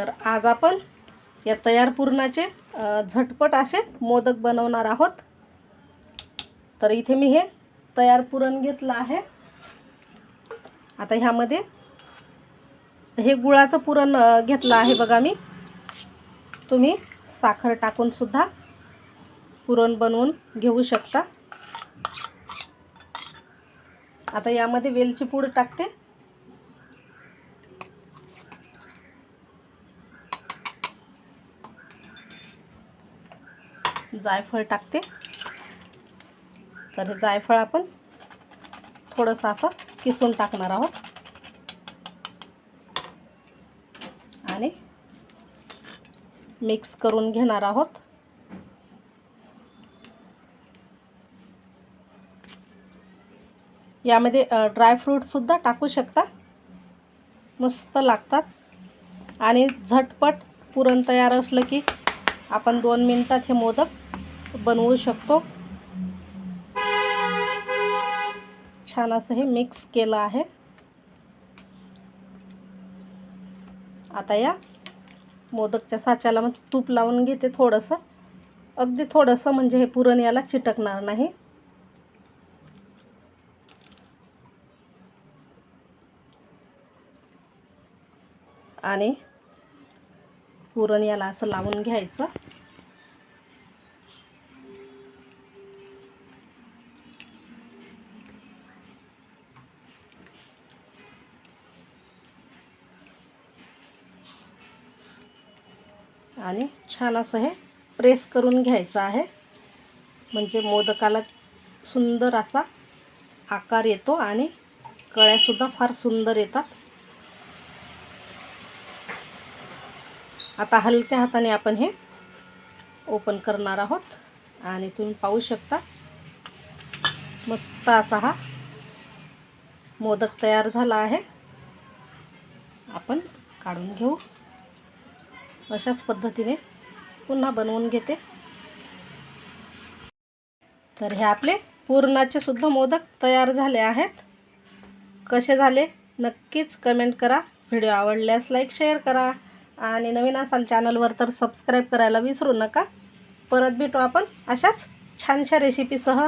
तर आज आपण या तयार पुरणाचे झटपट असे मोदक बनवणार आहोत. तर इथे मी हे तयार पुरण घेतलं आहे. आता ह्यामध्ये हे गुळाचं पुरण घेतलं आहे बघा मी. तुम्ही साखर टाकून सुद्धा पुरण बनवून घेऊ शकता. आता यामध्ये वेलची पूड टाकते. जायफळ टाकते. तर हे जायफळ आपण थोडंसं असं किसून टाकणार आहोत. आणि मिक्स करून घेणार आहोत. यामध्ये ड्रायफ्रूटसुद्धा टाकू शकता. मस्त लागतात. आणि झटपट पुरण तयार असलं की आपण दोन मिनटात हे मोदक बनवू शकतो. छान असं हे मिक्स केलं आहे. आता या मोदकच्या साच्याला मग तूप लावून घेते थोडंसं. अगदी थोडंसं म्हणजे हे पुरण याला चिटकणार नाही. आणि पुरण याला असं लावून घ्यायचं. आणि छान असं हे प्रेस करून घ्यायचं आहे. म्हणजे मोदकाला सुंदर असा आकार येतो आणि कळ्यासुद्धा फार सुंदर येतात. आता हलक्या हाताने आपण हे ओपन करणार आहोत. आणि तुम्ही पाहू शकता मस्त असा हा मोदक तयार झाला आहे. आपण काढून घेऊ. अशाच पद्धतीने पुन्हा बनवून घेते. तर हे आपले पुरणाचे सुद्धा मोदक तयार झाले आहेत. कसे झाले? नक्कीच कमेंट करा. व्हिडिओ आवडल्यास लाईक शेअर करा. आणि नवीन असाल चॅनलवर तर सबस्क्राईब करायला विसरू नका. परत भेटू आपण अशाच छानशा रेसिपीसह